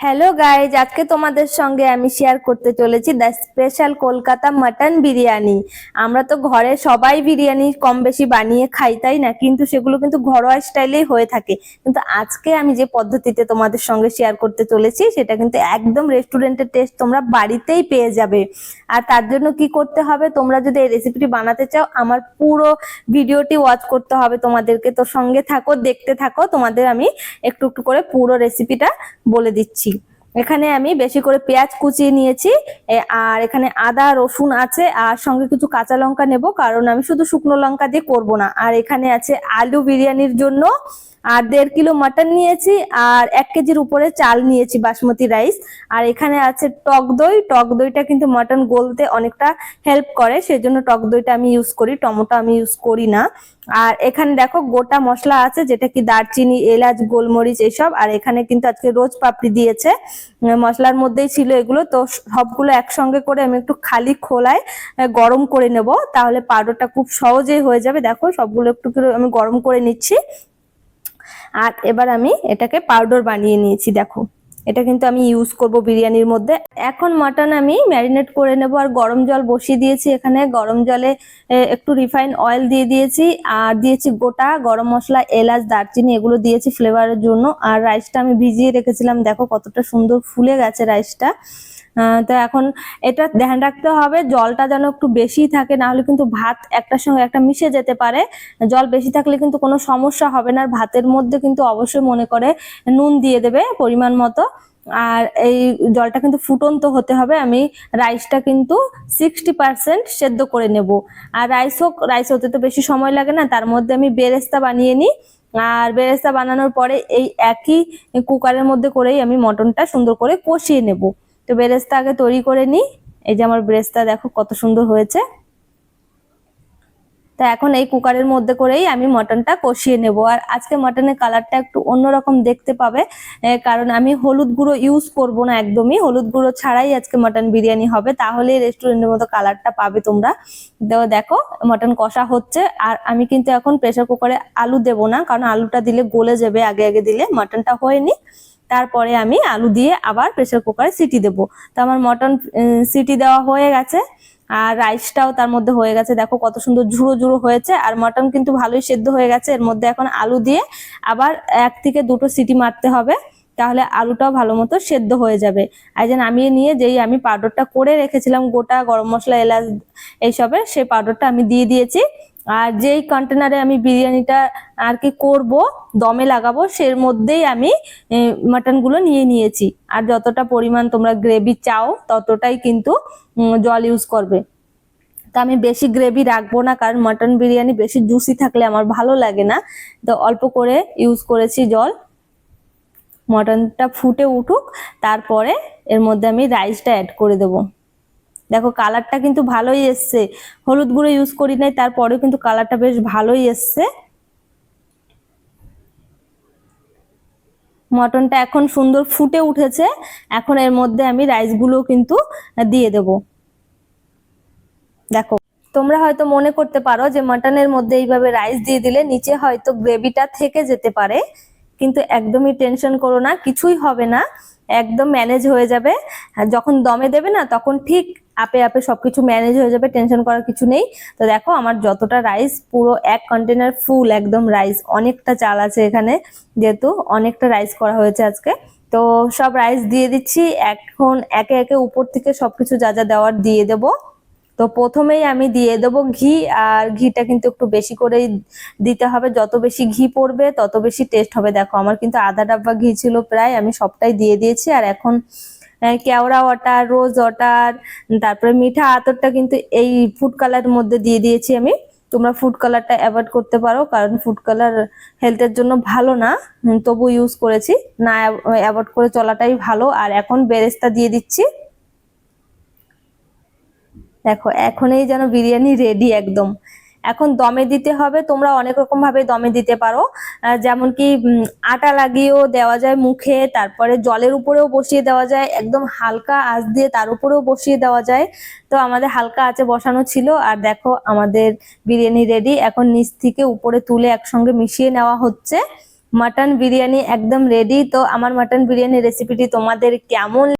Hello guys আজকে তোমাদের সঙ্গে আমি শেয়ার করতে চলেছি the special Kolkata mutton biryani. আমরা তো ঘরে সবাই বিরিয়ানি কম বেশি বানিয়ে খাই, তাই না? কিন্তু সেগুলো কিন্তু ঘরোয়া স্টাইলেই হয়ে থাকে। কিন্তু আজকে আমি যে পদ্ধতিতে তোমাদের সঙ্গে শেয়ার করতে চলেছি, সেটা কিন্তু একদম রেস্টুরেন্টের টেস্ট তোমরা বাড়িতেই পেয়ে যাবে। আর তার জন্য কি করতে হবে? তোমরা যদি এই রেসিপিটি বানাতে চাও, আমার পুরো ভিডিওটি ওয়াচ করতে হবে তোমাদেরকে। তো সঙ্গে থাকো, দেখতে থাকো। তোমাদের আমি একটু একটু করে পুরো রেসিপিটা বলে দিচ্ছি। এখানে আমি বেশি করে পেঁয়াজ কুচিয়ে নিয়েছি আর এখানে আদা, রসুন আছে, আর সঙ্গে কিছু কাঁচা লঙ্কা নেব, কারণ আমি শুধু শুকনো লঙ্কা দিয়ে করব না। আর এখানে আছে আলু বিরিয়ানির জন্য, আর দেড় কিলো মাটন নিয়েছি, আর এক কেজির উপরে চাল নিয়েছি, বাসমতি রাইস। আর এখানে আছে টক দই, টক দইটা কিন্তু মাটন গলতে অনেকটা হেল্প করে, সেজন্য টক দইটা আমি ইউজ করি, টমেটো আমি ইউজ করি না। আর এখানে দেখো গোটা মশলা আছে, যেটা কি দারচিনি, এলাচ, গোলমরিচ এসব। আর এখানে কিন্তু আজকে রোজ পাপড়ি দিয়েছে। মশলার মধ্যেই ছিল এগুলো। তো সবগুলো একসঙ্গে করে আমি একটু খালি খোলায় গরম করে নেব। তাহলে পাউডারটা খুব সহজেই হয়ে যাবে। দেখো সবগুলো একটু আমি গরম করে নিচ্ছি। আর এবার আমি এটাকে পাউডার বানিয়ে নিয়েছি, দেখো। এটা কিন্তু আমি ইউজ করব বিরিয়ানির মধ্যে। এখন মাটন আমি ম্যারিনেট করে নেব আর গরম জল বসিয়ে দিয়েছি এখানে। গরম জলে একটু রিফাইন অয়েল দিয়ে দিয়েছি। আর দিয়েছি গোটা গরম মশলা, এলাচ, দারচিনি, এগুলো দিয়েছি ফ্লেভারের জন্য। আর রাইসটা আমি ভিজিয়ে রেখেছিলাম। দেখো কতটা সুন্দর ফুলে গেছে রাইসটা তো এখন এটা ধ্যান রাখতে হবে, জলটা যেন একটু বেশি থাকে, না হলে কিন্তু ভাত একটার সঙ্গে একটা মিশে যেতে পারে। জল বেশি থাকলে কিন্তু কোনো সমস্যা হবে না, আর ভাতের মধ্যে কিন্তু অবশ্যই মনে করে নুন দিয়ে দেবে পরিমাণ মতো। আর এই জলটা কিন্তু ফুটন্ত হতে হবে, আমি রাইসটা কিন্তু সিক্সটি পার্সেন্ট সেদ্ধ করে নেব। আর রাইস হোক, রাইস হতে তো বেশি সময় লাগে না, তার মধ্যে আমি বেরেস্তা বানিয়ে নিই। আর বেরেস্তা বানানোর পরে এই একই কুকারের মধ্যে করেই আমি মটনটা সুন্দর করে কষিয়ে নেব। তো বেরেস্তা আগে তৈরি করে নিই। এই যে আমার বেরেস্তা দেখো কত সুন্দর হয়েছে। তা এখন এই কুকারের মধ্যে করেই আমি মটনটা কষিয়ে নেব। আর আজকে মটনের কালারটা একটু অন্যরকম দেখতে পাবে কারণ আমি হলুদ গুঁড়ো ইউজ করব না একদমই। হলুদ গুঁড়ো ছাড়াই আজকে মটন বিরিয়ানি হবে তাহলে রেস্টুরেন্টের মতো কালারটা পাবে তোমরা। তো দেখো, মটন কষা হচ্ছে। আর আমি কিন্তু এখন প্রেসার কুকারে আলু দেব না, কারণ আলুটা দিলে গলে যাবে, আগে আগে দিলে। মটনটা হয়নি। তারপরে আমি আলু দিয়ে আবার প্রেসার কুকারে সিটি দেব। তো আমার মটন সিটি দেওয়া হয়ে গেছে। আর রাইসটাও তার মধ্যে হয়ে গেছে। দেখো কত সুন্দর ঝুড়ো ঝুড়ো হয়েছে। আর মটন কিন্তু ভালোই সেদ্ধ হয়ে গেছে। এর মধ্যে এখন আলু দিয়ে আবার এক থেকে দুটো সিটি মারতে হবে। তাহলে আলুটাও ভালো মতো সেদ্ধ হয়ে যাবে। আর যে নামিয়ে নিয়ে যেই আমি পাউডারটা করে রেখেছিলাম, গোটা গরম মশলা, এলাচ, এইসবের, সেই পাউডারটা আমি দিয়ে দিয়েছি। আর যেই কন্টেনারে আমি বিরিয়ানিটা আর কি করব, দমে লাগাবো, সের মধ্যেই আমি মাটনগুলো নিয়ে নিয়েছি। আর যতটা পরিমাণ তোমরা গ্রেভি চাও, ততটাই কিন্তু জল ইউজ করবে। তা আমি বেশি গ্রেভি রাখব না, কারণ মাটন বিরিয়ানি বেশি জুসি থাকলে আমার ভালো লাগে না। তো অল্প করে ইউজ করেছি জল। মটনটা ফুটে উঠুক, তারপরে এর মধ্যে আমি রাইসটা অ্যাড করে দেবো। দেখো কালারটা কিন্তু ভালোই এসছে। হলুদ গুঁড়ো ইউজ করি নাই, তারপরেও কিন্তু কালারটা বেশ ভালোই এসছে। মটনটা এখন সুন্দর ফুটে উঠেছে। এখন এর মধ্যে আমি রাইসগুলো কিন্তু দিয়ে দেব। দেখো, তোমরা হয়তো মনে করতে পারো যে মাটনের মধ্যে এইভাবে রাইস দিয়ে দিলে নিচে হয়তো গ্রেভিটা থেকে যেতে পারে। কিন্তু একদমই টেনশন করো না, কিছুই হবে না, একদম ম্যানেজ হয়ে যাবে। যখন দমে দেবে না, তখন ঠিক আপে আপে সবকিছু ম্যানেজ হয়ে যাবে টেনশন করার কিছু নেই। তো দেখো, আমার যতটা রাইস পুরো এক কন্টেনার ফুল একদম রাইস অনেকটা চাল আছে এখানে, যেহেতু অনেকটা রাইস করা হয়েছে আজকে। তো সব রাইস দিয়ে দিচ্ছি, এখন একে একে উপর থেকে সবকিছু যা যা দেওয়ার দিয়ে দেবো। তো প্রথমেই আমি দিয়ে দেবো ঘি, আর ঘিটা কিন্তু একটু বেশি করেই দিতে হবে। যত বেশি ঘি পড়বে, তত বেশি টেস্ট হবে। দেখো, আমার কিন্তু আধা ডাব্বা ঘি ছিল প্রায়, আমি সবটাই দিয়ে দিয়েছি। আর এখন কেওড়া ওয়াটার রোজ ওয়াটার তারপরে মিঠা আতরটা কিন্তু এই ফুড কালারের মধ্যে দিয়ে দিয়েছি আমি। তোমরা ফুড কালারটা অ্যাভয়েড করতে পারো, কারণ ফুড কালার হেলথের জন্য ভালো না। তবু ইউজ করেছি। না অ্যাভয়েড করে চলাটাই ভালো। আর এখন বেরেস্তা দিয়ে দিচ্ছি। দেখো, এখনই যেন বিরিয়ানি রেডি একদম। এখন দমে দিতে হবে, তোমরা অনেক রকম ভাবে দমে দিতে পারো। যেমন কি আটা লাগিয়েও দেওয়া যায় মুখে, তারপরে জলের উপরেও বসিয়ে দেওয়া যায়, একদম হালকা আঁচ দিয়ে তার উপরেও বসিয়ে দেওয়া যায়। তো আমাদের হালকা আঁচে বসানো ছিল, আর দেখো আমাদের বিরিয়ানি রেডি এখন নিচ থেকে উপরে তুলে একসঙ্গে মিশিয়ে নেওয়া হচ্ছে। মাটন বিরিয়ানি একদম রেডি তো আমার মাটন বিরিয়ানি রেসিপিটি তোমাদের কেমন